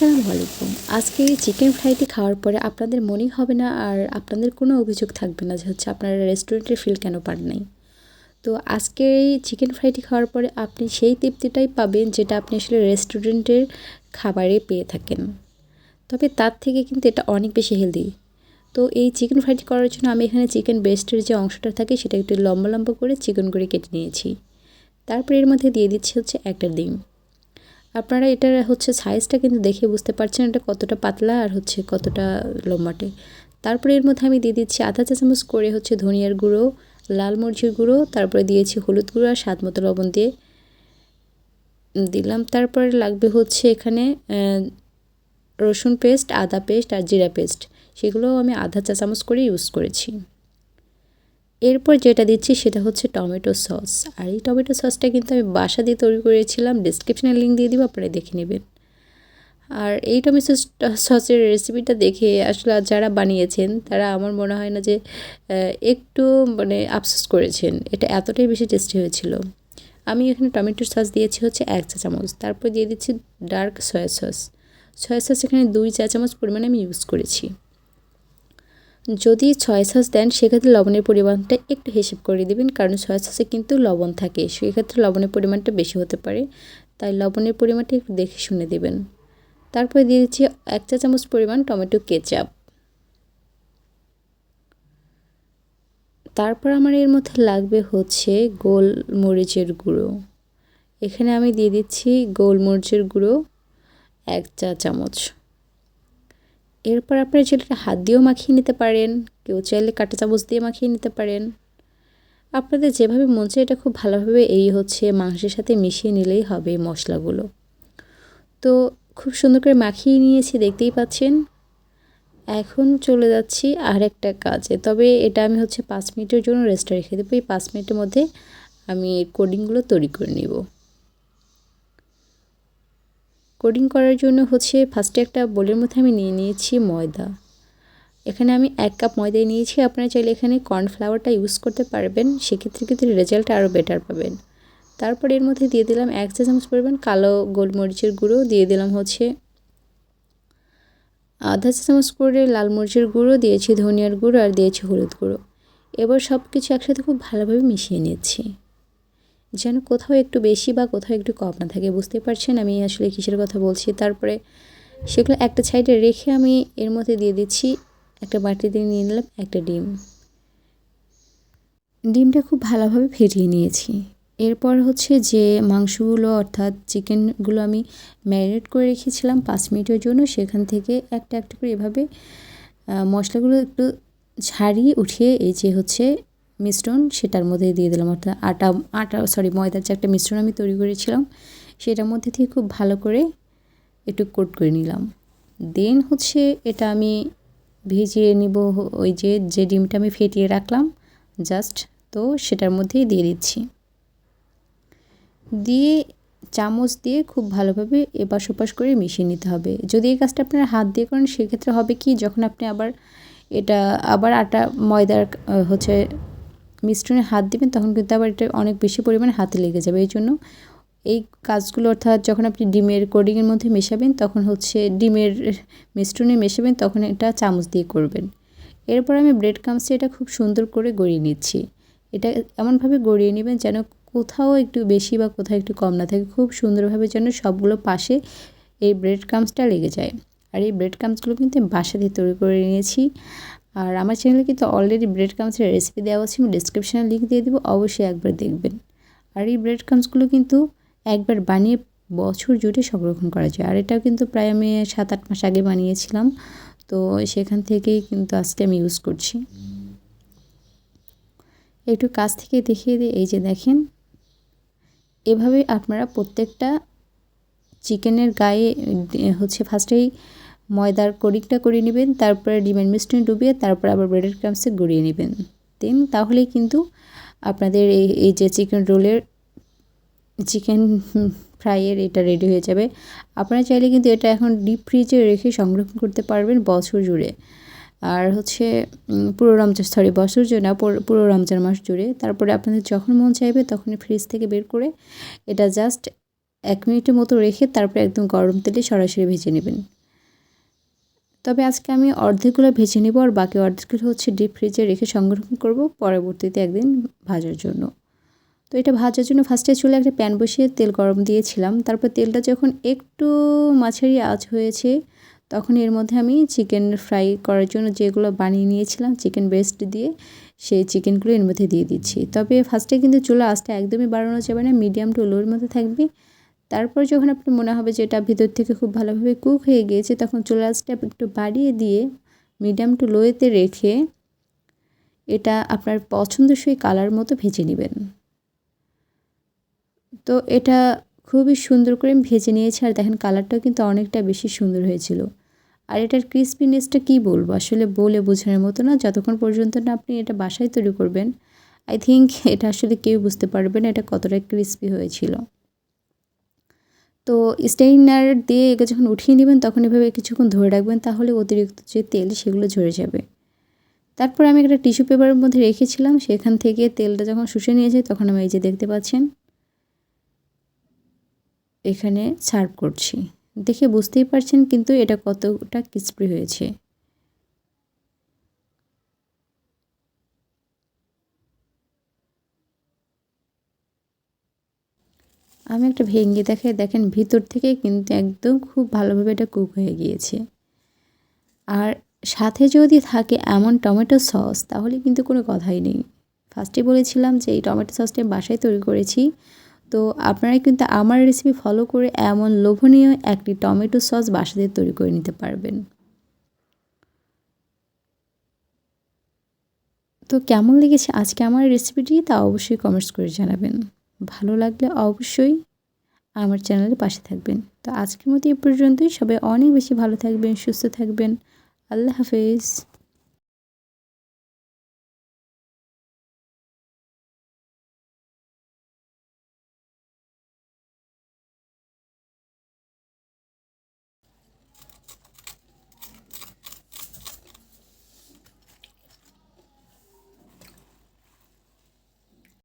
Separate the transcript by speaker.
Speaker 1: আসসালামু আলাইকুম। আজকে চিকেন ফ্রাইটি খাওয়ার পরে আপনাদের মনেই হবে না আর আপনাদের কোনো অভিযোগ থাকবে না যে হচ্ছে আপনারা রেস্টুরেন্টের ফিল কেন পান নাই। তো আজকে এই চিকেন ফ্রাইটি খাওয়ার পরে আপনি সেই তৃপ্তিটাই পাবেন যেটা আপনি আসলে রেস্টুরেন্টের খাবারে পেয়ে থাকেন। তবে তার থেকে কিন্তু এটা অনেক বেশি হেলদি তো এই চিকেন ফ্রাইটি করার জন্য আমি এখানে চিকেন ব্রেস্টের যে অংশটা থাকে সেটা একটু লম্বা লম্বা করে চিকেন করে কেটে নিয়েছি। তারপরে এর মধ্যে দিয়ে দিচ্ছি হচ্ছে একটা ডিম। আপনারা এটার হচ্ছে সাইজটা কিন্তু দেখে বুঝতে পারছেন এটা কতটা পাতলা আর হচ্ছে কতটা লম্বাটে। তারপরে এর মধ্যে আমি দিয়ে দিচ্ছি আধা চা চামচ করে হচ্ছে ধনিয়ার গুঁড়ো, লাল মরিচের গুঁড়ো, তারপরে দিয়েছি হলুদ গুঁড়ো আর স্বাদ মতো লবণ দিয়ে দিলাম। তারপরে লাগবে হচ্ছে এখানে রসুন পেস্ট, আদা পেস্ট আর জিরা পেস্ট। সেগুলোও আমি আধা চা চামচ করে ইউজ করেছি। এরপর যেটা দিচ্ছি সেটা হচ্ছে টমেটো সস। আর এই টমেটো সসটা কিন্তু আমি বাসা দিয়ে তৈরি করেছিলাম ডিসক্রিপশানে লিঙ্ক দিয়ে দিব, আপনারা দেখে নেবেন। আর এই টমেটো সসের রেসিপিটা দেখে আসলে যারা বানিয়েছেন, তারা আমার মনে হয় না যে একটু মানে আফসোস করেছেন। এটা এতটাই বেশি টেস্টি হয়েছিল। আমি এখানে টমেটো সস দিয়েছি হচ্ছে এক চা চামচ, তারপর দিয়ে দিচ্ছি dark soya sauce soya sauce এখানে দুই চা চামচ পরিমাণে আমি ইউজ করেছি। যদি ছয় সস দেন, সেক্ষেত্রে লবণের পরিমাণটা একটু হিসেব করে দেবেন, কারণ ছয় সসে কিন্তু লবণ থাকে। সেক্ষেত্রে লবণের পরিমাণটা বেশি হতে পারে। তাই লবণের পরিমাণটা একটু দেখে শুনে দেবেন। তারপরে দিয়ে দিচ্ছি এক চা চামচ পরিমাণ টমেটো কেচাপ। তারপর আমার এর মধ্যে লাগবে হচ্ছে গোলমরিচের গুঁড়ো। এখানে আমি দিয়ে দিচ্ছি গোলমরিচের গুঁড়ো এক চা চামচ। এরপর আপনারা চাইলে হাত দিয়েও মাখিয়ে নিতে পারেন, কেউ চাইলে কাঁটা চামচ দিয়ে মাখিয়ে নিতে পারেন। আপনাদের যেভাবে মন চায় এটা খুব ভালোভাবে এই হচ্ছে মাংসের সাথে মিশিয়ে নিলেই হবে মশলাগুলো। তো খুব সুন্দর করে মাখিয়ে নিয়েছি, দেখতেই পাচ্ছেন। এখন চলে যাচ্ছি আর একটা কাজে, তবে এটা আমি হচ্ছে পাঁচ মিনিটের জন্য রেস্টে রেখে দেবো। এই পাঁচ মিনিটের মধ্যে আমি কোডিংগুলো তৈরি করে নেব। কোডিং করার জন্য হচ্ছে ফার্স্টে একটা বোলের মধ্যে আমি নিয়ে নিয়েছি ময়দা। এখানে আমি এক কাপ ময়দায় নিয়েছি, আপনারা চাইলে এখানে কর্নফ্লাওয়ারটা ইউজ করতে পারবেন, সেক্ষেত্রে কিন্তু রেজাল্টটা আরও বেটার পাবেন। তারপর এর মধ্যে দিয়ে দিলাম এক চা চামচ পরিমাণ কালো গোলমরিচের গুঁড়ো, দিয়ে দিলাম হচ্ছে আধা চা চামচ করে লাল মরিচের গুঁড়ো, দিয়েছি ধনিয়ার গুঁড়ো আর দিয়েছি হলুদ গুঁড়ো। এবার সব কিছু একসাথে খুব ভালোভাবে মিশিয়ে নিচ্ছি। যেন কোথাও একটু বেশি বা কোথাও একটু কম না থাকে, বুঝতে পারছেন? আমি আসলে কিসের কথা বলছি? তারপরে সেগুলো একটা সাইডে রেখে আমি এর মধ্যে দিয়ে দিচ্ছি, একটা বাটিতে নিয়ে নিলাম, একটা ডিম। ডিমটা খুব ভালোভাবে ফেটিয়ে নিয়েছি। এরপর হচ্ছে যে মাংসগুলো, অর্থাৎ চিকেনগুলো আমি ম্যারিনেট করে রেখেছিলাম পাঁচ মিনিটের জন্য, সেখান থেকে একটা একটা করে এভাবে মশলাগুলো একটু ছাড়িয়ে উঠিয়ে এই যে হচ্ছে মিশ্রণ, সেটার মধ্যে দিয়ে দিলাম। অর্থাৎ আটা আটা সরি ময়দার যে একটা মিশ্রণ আমি তৈরি করেছিলাম, সেটার মধ্যে থেকে খুব ভালো করে একটু কোট করে নিলাম। দেন হচ্ছে এটা আমি ভিজিয়ে নিব, ওই যে যে ডিমটা আমি ফেটিয়ে রাখলাম জাস্ট তো সেটার মধ্যেই দিয়ে দিচ্ছি। দিয়ে চামচ দিয়ে খুব ভালোভাবে এপাশ ওপাশ করে মিশিয়ে নিতে হবে। যদি এই কাজটা আপনারা হাত দিয়ে করেন, সেক্ষেত্রে হবে কি, যখন আপনি আবার এটা, আবার আটা, ময়দার হচ্ছে মিশ্রণে হাত দিবেন, তখন কিন্তু আবার এটা অনেক বেশি পরিমাণে হাতে লেগে যাবে। এই জন্য এই কাজগুলো অর্থাৎ যখন আপনি ডিমের কোডিংয়ের মধ্যে মেশাবেন, তখন হচ্ছে ডিমের মিশ্রণে মেশাবেন, তখন এটা চামচ দিয়ে করবেন। এরপর আমি ব্রেড কামসে এটা খুব সুন্দর করে গড়িয়ে নিচ্ছি। এটা এমনভাবে গড়িয়ে নেবেন যেন কোথাও একটু বেশি বা কোথাও একটু কম না থাকে। খুব সুন্দরভাবে যেন সবগুলো পাশে এই ব্রেড ক্রামসটা লেগে যায়। আর এই ব্রেড ক্রামসগুলো কিন্তু বাসা দিয়ে তৈরি করে নিয়েছি। আর আমার চ্যানেলে কিন্তু অলরেডি ব্রেড ক্রামসের রেসিপি দেওয়া আছে, আমি ডিসক্রিপশানে লিঙ্ক দিয়ে দেবো, অবশ্যই একবার দেখবেন। আর এই ব্রেড ক্রামসগুলো কিন্তু একবার বানিয়ে বছর জুড়ে সংরক্ষণ করা যায়। আর এটাও কিন্তু প্রায় আমি সাত আট মাস আগে বানিয়েছিলাম, তো সেখান থেকেই কিন্তু আজকে আমি ইউজ করছি। একটু কাছ থেকে দেখিয়ে দিই, এই যে দেখেন, এভাবে আপনারা প্রত্যেকটা চিকেনের গায়ে, হচ্ছে ফার্স্টেই ময়দার কড়িকটা করে নেবেন, তারপরে ডিমের মিষ্টি ডুবিয়ে তারপর আবার ব্রেডের ক্রামসে গড়িয়ে নেবেন। দেন তাহলেই কিন্তু আপনাদের এই এই যে চিকেন রোলের চিকেন ফ্রাইয়ের এটা রেডি হয়ে যাবে। আপনারা চাইলে কিন্তু এটা এখন ডিপ ফ্রিজে রেখে সংরক্ষণ করতে পারবেন বছর জুড়ে। আর হচ্ছে পুরো রমজান সরি বছর জুড়ে না, পুরো রমজান মাস জুড়ে। তারপরে আপনাদের যখন মন চাইবে তখনই ফ্রিজ থেকে বের করে এটা জাস্ট এক মিনিটের মতো রেখে তারপরে একদম গরম তেলে সরাসরি ভেজে নেবেন। তবে আজকে আমি অর্ধেকগুলো ভেজে নেব আর বাকি অর্ধেকগুলো হচ্ছে ডিপ ফ্রিজে রেখে সংরক্ষণ করব পরবর্তীতে একদিন ভাজার জন্য। তো এটা ভাজার জন্য ফার্স্টে চুলে একটা প্যান বসিয়ে তেল গরম দিয়েছিলাম। তারপর তেলটা যখন একটু মাছেরই আঁচ হয়েছে, তখন এর মধ্যে আমি চিকেন ফ্রাই করার জন্য যেগুলো বানিয়ে নিয়েছিলাম চিকেন ব্রেস্ট দিয়ে, সেই চিকেনগুলো এর মধ্যে দিয়ে দিচ্ছি। তবে ফার্স্টে কিন্তু চুলা আঁচটা একদমই বাড়ানো যাবে না মিডিয়াম টু লোর মধ্যে থাকবে। তারপর যখন আপনার মনে হবে যে এটা ভিতর থেকে খুব ভালোভাবে কুক হয়ে গিয়েছে, তখন চুলা আঁচটা একটু বাড়িয়ে দিয়ে মিডিয়াম টু লোয়েতে রেখে এটা আপনার পছন্দসই কালার মতো ভেজে নেবেন। তো এটা খুবই সুন্দর করে ভেজে নিয়েছি আর দেখেন কালারটাও কিন্তু অনেকটা বেশি সুন্দর হয়েছিল। আর এটার ক্রিসপিনেসটা কী বলব? আসলে বলে বোঝানোর মতো না, যতক্ষণ পর্যন্ত না আপনি এটা বাসায় তৈরি করবেন আই থিঙ্ক এটা আসলে কেউ বুঝতে পারবে না এটা কতটা ক্রিসপি হয়েছিল। তো স্টেইনার দিয়ে এগুলো যখন উঠিয়ে নেবেন, তখন এভাবে কিছুক্ষণ ধরে রাখবেন, তাহলে অতিরিক্ত যে তেল সেগুলো ঝরে যাবে। তারপর আমি একটা টিস্যু পেপারের মধ্যে রেখেছিলাম, সেখান থেকে তেলটা যখন শুষে নিয়ে যায় তখন আমি এই যে দেখতে পাচ্ছেন, এখানে সার্ভ করছি। দেখে বুঝতেই পারছেন কিন্তু এটা কতটা ক্রিস্পি হয়েছে। আমি একটা ভেঙে দেখে দেখেন ভিতর থেকে কিন্তু একদম খুব ভালোভাবে এটা কুক হয়ে গিয়েছে। আর সাথে যদি থাকে এমন টমেটো সস, তাহলে কিন্তু কোনো কথাই নেই। ফার্স্টে বলেছিলাম যে এই টমেটো সসটা বাসায় তৈরি করেছি। তো আপনারা কিন্তু আমার রেসিপি ফলো করে এমন লোভনীয় একটি টমেটো সস বাসাতে তৈরি করে নিতে পারবেন। তো কেমন লেগেছে আজকে আমার রেসিপিটি তা অবশ্যই কমেন্টস করে জানাবেন। ভালো লাগলে অবশ্যই আমার চ্যানেলের পাশে থাকবেন। তো আজকের মতো এ পর্যন্তই। সবাই অনেক বেশি ভালো থাকবেন, সুস্থ থাকবেন। আল্লাহ হাফেজ।